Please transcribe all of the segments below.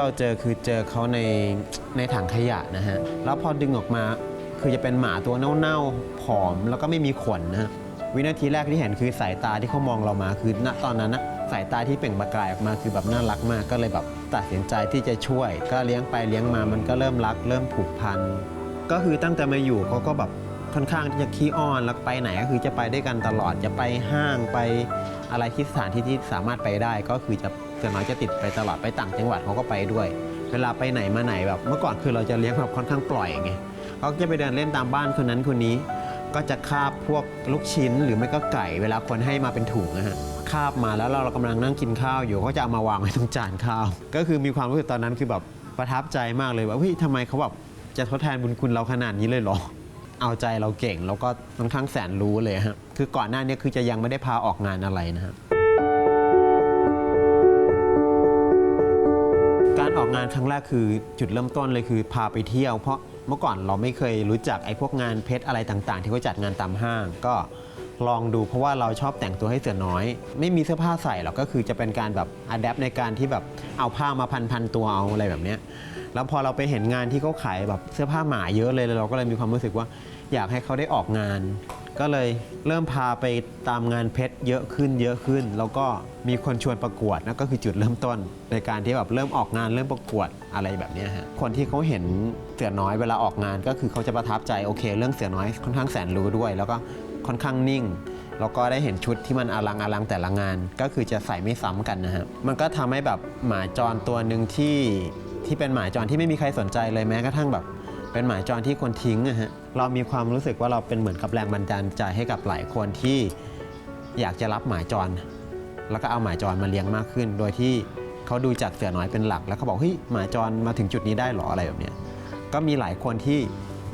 เราเจอคือเจอเขาในในถังขยะนะฮะ แล้วพอดึงออกมาคือจะเป็นหมาตัวเน่าๆผอมแล้วก็ไม่มีขนนะฮะวินาทีแรกที่เห็นคือสายตาที่เขามองเรามาคือณตอนนั้นนะสายตาที่เปล่งประกายออกมาคือแบบน่ารักมากก็เลยแบบตัดสินใจที่จะช่วย ก็เลี้ยงไปเลี้ยงมามันก็เริ่มรัก เริ่มผูกพันก็คือตั้งแต่มาอยู่เขาก็แบบค่อนข้างที่จะขี้อ้อนแล้วไปไหนก็คือจะไปด้วยกันตลอดจะไปห้างไปอะไรที่สถานที่ที่สามารถไปได้ก็คือจะ สือน้อยจะติดไปตลอดไปต่างจังหวัดเขาก็ไปด้วย เวลาไปไหนมาไหนแบบเมื่อก่อนคือเราจะเลี้ยงแบบค่อนข้างปล่อยไงเขาก็จะไปเดินเล่นตามบ้านคนนั้นคนนี้ ก็จะคาบพวกลูกชิ้นหรือไม่ก็ไก่ เวลาคนให้มาเป็นถุงนะฮะคาบมาแล้วเรากำลังนั่งกินข้าวอยู่เขาจะเอามาวางไว้ตรงจานข้าว ก็คือมีความรู้สึกตอนนั้นคือแบบประทับใจมากเลยว่าเฮ้ยทำไมเขาแบบจะทดแทนบุญคุณเราขนาดนี้เลยเหรอเอาใจเราเก่งแล้วก็ค่อนข้างแสนรู้เลยฮะคือก่อนหน้านี้คือจะยังไม่ได้พาออกงานอะไรนะฮะ การออกงานครั้งแรกคือจุดเริ่มต้นเลยคือพาไปเที่ยว เพราะเมื่อก่อนเราไม่เคยรู้จักไอ้พวกงานเพชรอะไรต่าง ๆ ที่เขาจัดงานตามห้าง ก็ลองดูเพราะว่าเราชอบแต่งตัวให้เสือน้อย ไม่มีเสื้อผ้าใส่หรอกก็คือจะเป็นการแบบอัดแอปในการที่แบบเอาผ้ามาพันๆตัวเอาอะไรแบบเนี้ยแล้วพอเราไปเห็นงานที่เขาขายแบบเสื้อผ้าหมาเยอะเลยเราก็เลยมีความรู้สึกว่าอยากให้เขาได้ออกงาน ก็เลยเริ่มพาไปตามงานเพชรเยอะขึ้นเยอะขึ้น แล้วก็มีคนชวนประกวดนั่นก็คือจุดเริ่มต้น ในการที่แบบเริ่มออกงานเริ่มประกวดอะไรแบบนี้ฮะคนที่เขาเห็นเสือน้อยเวลาออกงานก็คือเขาจะประทับใจโอเค เรื่องเสือน้อยค่อนข้างแสนรู้ด้วย แล้วก็ค่อนข้างนิ่งแล้วก็ได้เห็นชุดที่มันอลังอลังแต่ละงาน ก็คือจะใส่ไม่ซ้ำกันนะฮะมันก็ทำให้แบบหมาจรตัวหนึ่งที่ที่เป็นหมาจรที่ไม่มีใครสนใจเลยแม้กระทั่งแบบ เป็นหมาจรที่คนทิ้งนะฮะเรามีความรู้สึกว่าเราเป็นเหมือนกับแรงบันดาลใจให้กับหลายคนที่อยากจะรับหมาจร แล้วก็เอาหมาจรมาเลี้ยงมากขึ้น โดยที่เขาดูจากเสือน้อยเป็นหลัก แล้วเขาบอกเฮ้ยหมาจรมาถึงจุดนี้ได้หรออะไรแบบเนี้ยก็มีหลายคนที่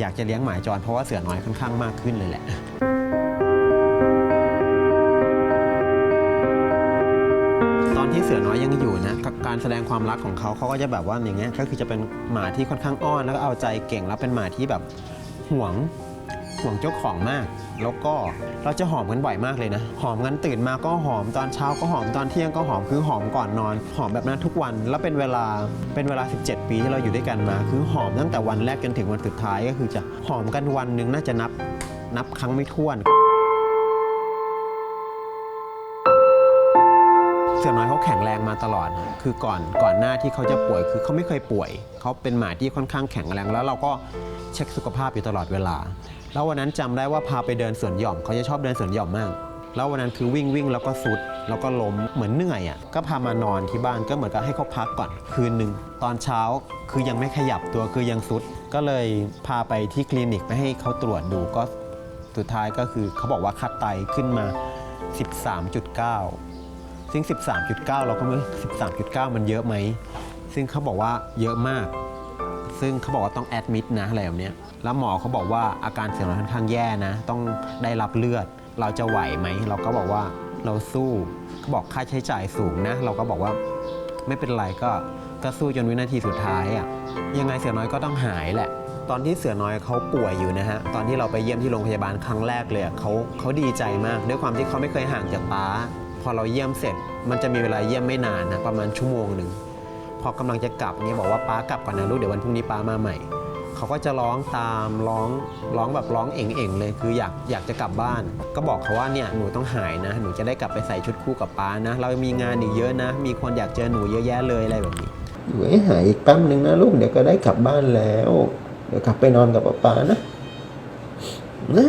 อยากจะเลี้ยงหมาจร เพราะว่าเสือน้อยค่อนข้างมากขึ้นเลยแหละ อนที่เสือน้อยยังอยู่นะการแสดงความรักของเขาเขาก็จะแบบว่าอย่างเงี้ยก็คือจะเป็นหมาที่ค่อนข้างอ้อนแล้วก็เอาใจเก่งแล้วเป็นหมาที่แบบห่วงห่วงเจ้าของมาก แล้วก็เราจะหอมกันบ่อยมากเลยนะ หอมกันตื่นมาก็หอมตอนเช้าก็หอมตอนเที่ยงก็หอมคือหอมก่อนนอน หอมแบบนั้นทุกวันแล้วเป็นเวลาเป็นเวลา 17 ปีที่เราอยู่ด้วยกันมา คือหอมตั้งแต่วันแรกจนถึงวันสุดท้ายก็คือจะหอมกันวันหนึ่งน่าจะนับนับครั้งไม่ถ้วน สือน้อยเขาแข็งแรงมาตลอดคือก่อนก่อนหน้าที่เขาจะป่วยคือเขาไม่เคยป่วย เขาเป็นหมาที่ค่อนข้างแข็งแรง แล้วเราก็เช็คสุขภาพอยู่ตลอดเวลา แล้ววันนั้นจำได้ว่าพาไปเดินสวนหย่อมเขาจะชอบเดินสวนหย่อมมาก แล้ววันนั้นคือวิ่งวิ่งแล้วก็สุด แล้วก็ล้มเหมือนเหนื่อยอะก็พามานอนที่บ้านก็เหมือนกับให้เขาพักก่อนคืนหนึ่งตอนเช้าคือยังไม่ขยับตัวคือยังสุด ก็เลยพาไปที่คลินิกไปให้เขาตรวจดูก็สุดท้ายก็คือเขาบอกว่าคัดไตขึ้นมา 13.9 ซึ่ง 13.9 เราก็ไม่13.9 มันเยอะไหม ซึ่งเขาบอกว่าเยอะมาก ซึ่งเขาบอกว่าต้องแอดมิดนะอะไรแบบนี้แล้วหมอเขาบอกว่าอาการเสียงเราค่อนข้างแย่นะ ต้องได้รับเลือด เราจะไหวไหม เราก็บอกว่าเราสู้เขาบอกค่าใช้จ่ายสูงนะ เราก็บอกว่าไม่เป็นไรก็ก็สู้จนวินาทีสุดท้ายอะ่ะ ยังไงเสือน้อยก็ต้องหายแหละ ตอนที่เสือน้อยเขาป่วยอยู่นะฮะ ตอนที่เราไปเยี่ยมที่โรงพยาบาลครั้งแรกเลยเขาเขาดีใจมาก ด้วยความที่เขาไม่เคยห่างจากป้า อเราเยี่ยมเสร็จ มันจะมีเวลาเยี่ยมไม่นานนะประมาณชั่วโมงหนึ่งพอกำลังจะกลับเนี่ยบอกว่าป้ากลับก่อนนะลูกเดี๋ยววันพรุ่งนี้ป้ามาใหม่เขาก็จะร้องตามร้องร้องแบบร้องเอ่งๆเลยคืออยากอยากจะกลับบ้าน ก็บอกเขาว่าเนี่ยหนูต้องหายนะ หนูจะได้กลับไปใส่ชุดคู่กับป้านะ เรามีงานอีกเยอะนะ มีคนอยากเจอหนูเยอะแยะเลยอะไรแบบนี้อยู่ให้หายอีกแป๊บหนึ่งนะลูกเดี๋ยวก็ได้กลับบ้านแล้ว เดี๋ยวกลับไปนอนกับป๊านะนะ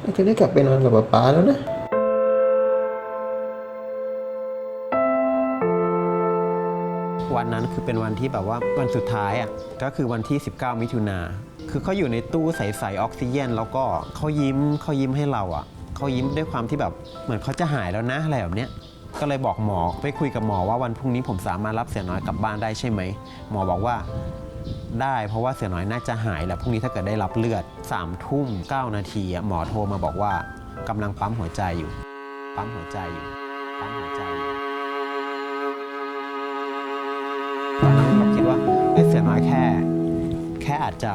เดี๋ยวจะได้กลับไปนอนกับป๊าป๊าแล้วนะ วันนั้นคือเป็นวันที่แบบว่าวันสุดท้ายอะก็คือวันที่ 19 มิถุนาคือเขาอยู่ในตู้ใสๆออกซิเจนแล้วก็เขายิ้มเขายิ้มให้เราอะเขายิ้มด้วยความที่แบบเหมือนเขาจะหายแล้วนะอะไรแบบเนี้ยก็เลยบอกหมอไปคุยกับหมอว่าวันพรุ่งนี้ผมสามารถรับเสือน้อยกลับบ้านได้ใช่ไหมหมอบอกว่าได้เพราะว่าเสือน้อยน่าจะหายแล้วพรุ่งนี้ถ้าเกิดได้รับเลือด3ามทุ่ม9นาทีอะหมอโทรมาบอกว่ากำลังปั๊มหัวใจอยู่ ปั๊มหัวใจอยู่ปั๊มหัวใจอยู่ อาจจะ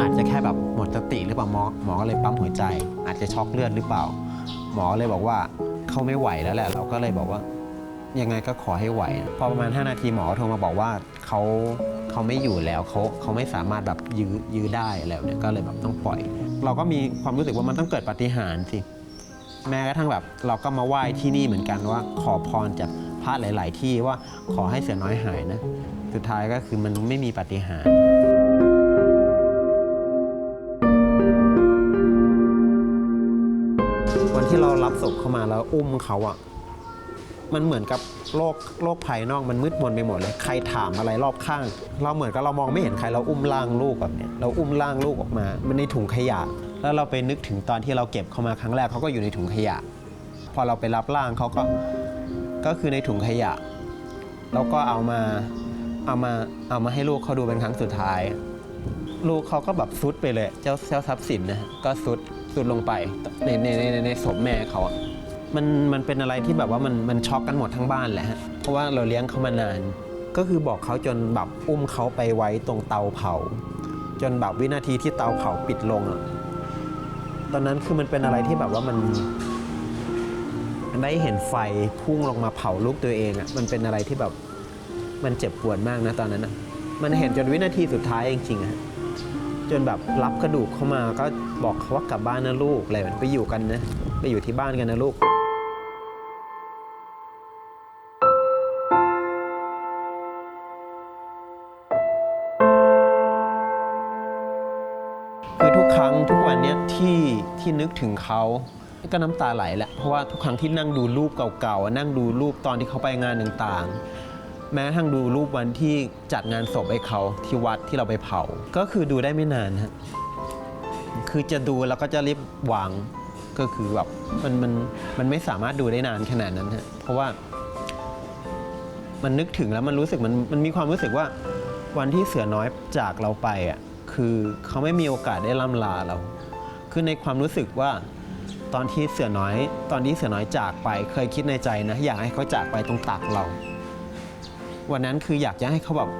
อาจจะแค่แบบหมดสติหรือเปล่าหมอหมอก็เลยปั๊มหัวใจ อาจจะช็อกเลือดหรือเปล่า หมอเลยบอกว่าเขาไม่ไหวแล้วแหละ เราก็เลยบอกว่า ยังไงก็ขอให้ไหว พอประมาณ 5 นาทีหมอโทรมาบอกว่าเขาเขาไม่อยู่แล้วเขาเขาไม่สามารถแบบยื้อยื้อได้แล้วเนี่ยก็เลยแบบต้องปล่อย เราก็มีความรู้สึกว่ามันต้องเกิดปาฏิหาริย์สิแม้กระทั่งแบบเราก็มาไหว้ที่นี่เหมือนกันว่า ขอพรจากพระหลาย ๆ ที่ว่าขอให้เสือน้อยหายนะ สุดท้ายก็คือมันไม่มีปาฏิหาริย์ ที่เรารับศพเข้ามาแล้วอุ้มเขาอะมันเหมือนกับโลกโลกภายนอกมันมืดมนไปหมดเลยใครถามอะไรรอบข้าง เราเหมือนกับเรามองไม่เห็นใครเราอุ้มร่างลูกแบบเนี้ยเราอุ้มร่างลูกออกมา มันในถุงขยะ แล้วเราไปนึกถึงตอนที่เราเก็บเขามาครั้งแรกเขาก็อยู่ในถุงขยะ พอเราไปรับร่างเขาก็ก็คือในถุงขยะ แล้วก็เอามาเอามาเอามาให้ลูกเขาดูเป็นครั้งสุดท้าย ลูกเขาก็แบบซุดไปเลย เจ้าเจ้าทรัพย์สินนะก็ซุดุดลงไปในในในในศพแม่เขาอะมันมันเป็นอะไรที่แบบว่ามันมันช็อกกันหมดทั้งบ้านแหละฮะเพราะว่าเราเลี้ยงเขามานาน ก็คือบอกเขาจนแบบอุ้มเขาไปไว้ตรงเตาเผา จนแบบวินาทีที่เตาเผาปิดลงอะตอนนั้นคือมันเป็นอะไรที่แบบว่ามันได้เห็นไฟพุ่งลงมาเผาลูกตัวเองอะ่ะมันเป็นอะไรที่แบบมันเจ็บปวดมากนะตอนนั้นอะมันเห็นจนวินาทีสุดท้ายจริงๆอะจนแบบรับกระดูกเข้ามาก็ บอกเขาว่ากลับบ้านนะลูกอะไรแบบไปอยู่กันนะไปอยู่ที่บ้านกันนะลูกคือทุกครั้งทุกวันเนี้ยที่ที่นึกถึงเขาก็น้ำตาไหลแหละเพราะว่าทุกครั้งที่นั่งดูรูปเก่าๆนั่งดูรูปตอนที่เขาไปงานต่างๆ แม้ทั้งดูรูปวันที่จัดงานศพให้เขาที่วัดที่เราไปเผา ก็คือดูได้ไม่นานฮะ คือจะดูแล้วก็จะรีบวางก็คือแบบมันมันมันไม่สามารถดูได้นานขนาดนั้นฮะเพราะว่า มันนึกถึงแล้วมันรู้สึกมันมันมีความรู้สึกว่า วันที่เสือน้อยจากเราไปอะคือเขาไม่มีโอกาสได้ล่ำลาเรา คือในความรู้สึกว่าตอนที่เสือน้อย ตอนที่เสือน้อยจากไป เคยคิดในใจนะอยากให้เขาจากไปตรงตักเรา วันนั้นคืออยากจะให้เขาแบบ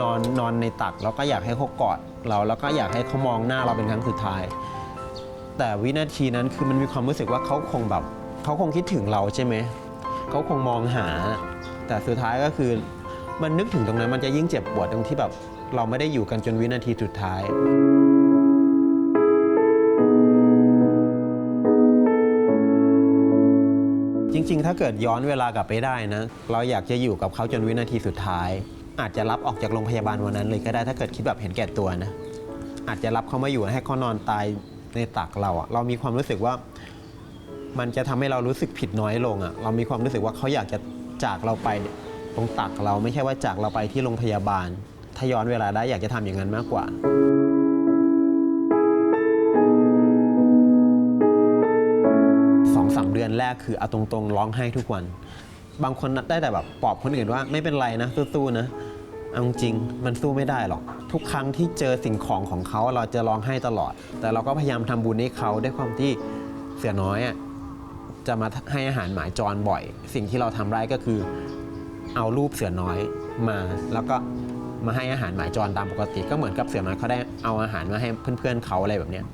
นอนนอนในตักแล้วก็อยากให้เขากอด เราแล้วก็อยากให้เขามองหน้าเราเป็นครั้งสุดท้าย แต่วินาทีนั้นคือมันมีความรู้สึกว่าเขาคงแบบเขาคงคิดถึงเราใช่ไหมเขาคงมองหา แต่สุดท้ายก็คือมันนึกถึงตรงนั้นมันจะยิ่งเจ็บปวดตรงที่แบบเราไม่ได้อยู่กันจนวินาทีสุดท้ายจริง ๆ ถ้าเกิดย้อนเวลากลับไปได้นะ เราอยากจะอยู่กับเขาจนวินาทีสุดท้าย อาจจะรับออกจากโรงพยาบาลวันนั้นเลยก็ได้ถ้าเกิดคิดแบบเห็นแก่ตัวนะ อาจจะรับเขามาอยู่ให้เขานอนตายในตักเราอะเรามีความรู้สึกว่า มันจะทำให้เรารู้สึกผิดน้อยลงอะเรามีความรู้สึกว่าเขาอยากจะจากเราไปตรงตักเราไม่ใช่ว่าจากเราไปที่โรงพยาบาล ถ้าย้อนเวลาได้อยากจะทำอย่างนั้นมากกว่าสองสามเดือนแรกคือเอาตรงๆร้องไห้ทุกวัน บางคนได้แต่แบบปลอบคนอื่นว่าไม่เป็นไรนะสู้ๆนะเอาจริงมันสู้ไม่ได้หรอก ทุกครั้งที่เจอสิ่งของของเขาเราจะร้องไห้ตลอด แต่เราก็พยายามทำบุญให้เขาด้วยความที่เสือน้อยอะจะมาให้อาหารหมาจรบ่อย สิ่งที่เราทำได้ก็คือ เอารูปเสือน้อยมา แล้วก็มาให้อาหารหมาจรตามปกติ ก็เหมือนกับเสือน้อยเขาได้เอาอาหารมาให้เพื่อนๆเขาอะไรแบบเนี้ย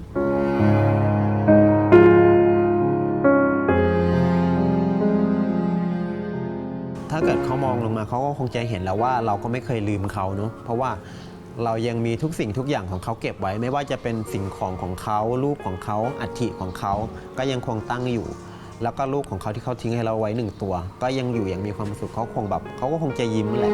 เกิดเขามองลงมาเขาก็คงจะเห็นแล้วว่าเราก็ไม่เคยลืมเขาเนาะเพราะว่าเรายังมีทุกสิ่งทุกอย่างของเขาเก็บไว้ ไม่ว่าจะเป็นสิ่งของของเขารูปของเขาอัฐิของเขาก็ยังคงตั้งอยู่ แล้วก็ลูกของเขาที่เขาทิ้งให้เราไว้หนึ่งตัว ก็ยังอยู่อย่างมีความสุขเขาคงแบบเขาก็คงจะยิ้มแหละ